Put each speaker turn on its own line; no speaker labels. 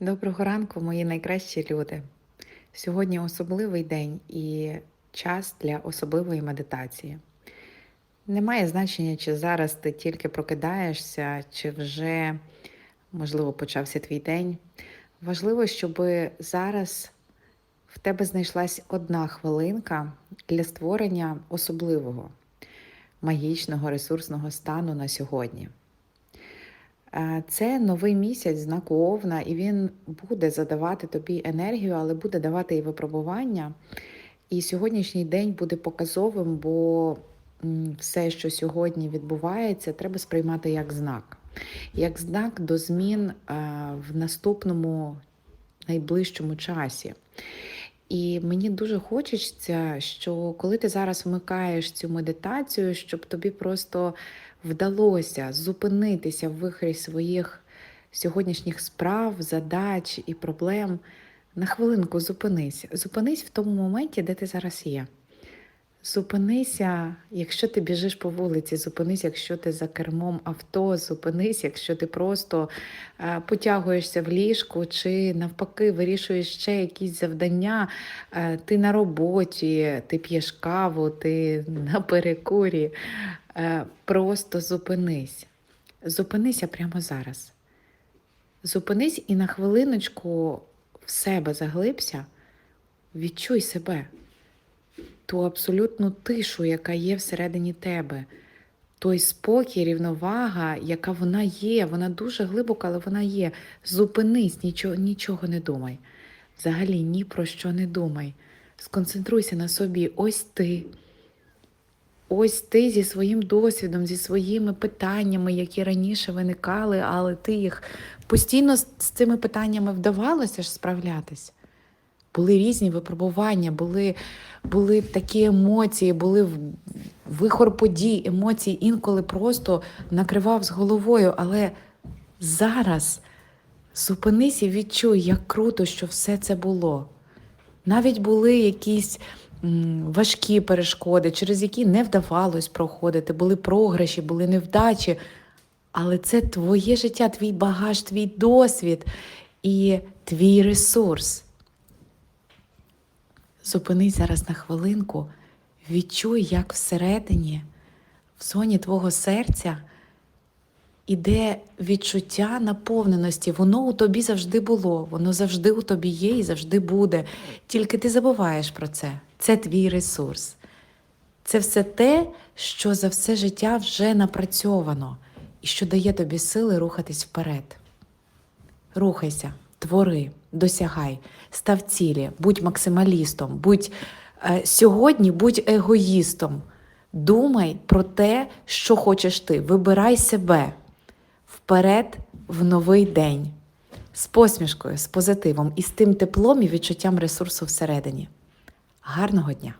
Доброго ранку, мої найкращі люди. Сьогодні особливий день і час для особливої медитації. Немає значення, чи зараз ти тільки прокидаєшся, чи вже, можливо, почався твій день. Важливо, щоб зараз в тебе знайшлась одна хвилинка для створення особливого, магічного ресурсного стану на сьогодні. Е, Це новий місяць знаку Овна, і він буде задавати тобі енергію, але буде давати і випробування. І сьогоднішній день буде показовим, бо все, що сьогодні відбувається, треба сприймати як знак. Як знак до змін е, в наступному найближчому часі. І мені дуже хочеться, що коли ти зараз вмикаєш цю медитацію, щоб тобі просто вдалося зупинитися в вихрі своїх сьогоднішніх справ, задач і проблем. На хвилинку зупинись. Зупинись в тому моменті, де ти зараз є. Зупинися, якщо ти біжиш по вулиці, зупинись, якщо ти за кермом авто, зупинись, якщо ти просто е, потягуєшся в ліжку, чи навпаки вирішуєш ще якісь завдання. Е, ти на роботі, ти п'єш каву, ти на перекурі. Е, просто зупинись. Зупинися прямо зараз. Зупинись і на хвилиночку в себе заглибся, відчуй себе ту абсолютну тишу, яка є всередині тебе, той спокій, рівновага, яка вона є, вона дуже глибока, але вона є. Зупинись, нічого, нічого не думай. Взагалі ні про що не думай. Сконцентруйся на собі, ось ти. Ось ти зі своїм досвідом, зі своїми питаннями, які раніше виникали, але ти їх постійно з цими питаннями вдавалося ж справлятись. Були різні випробування, були, були такі емоції, були вихор подій, емоцій інколи просто накривав з головою. Але зараз зупинись і відчуй, як круто, що все це було. Навіть були якісь важкі перешкоди, через які не вдавалось проходити, були програші, були невдачі. Але це твоє життя, твій багаж, твій досвід і твій ресурс. Зупинись зараз на хвилинку, відчуй, як всередині, в зоні твого серця, іде відчуття наповненості. Воно у тобі завжди було, воно завжди у тобі є і завжди буде. Тільки ти забуваєш про це. Це твій ресурс. Це все те, що за все життя вже напрацьовано і що дає тобі сили рухатись вперед. Рухайся, твори, досягай, став цілі, будь максималістом, будь е, сьогодні, будь егоїстом. Думай про те, що хочеш ти. Вибирай себе вперед в новий день з посмішкою, з позитивом і з тим теплом і відчуттям ресурсу всередині. Гарного дня!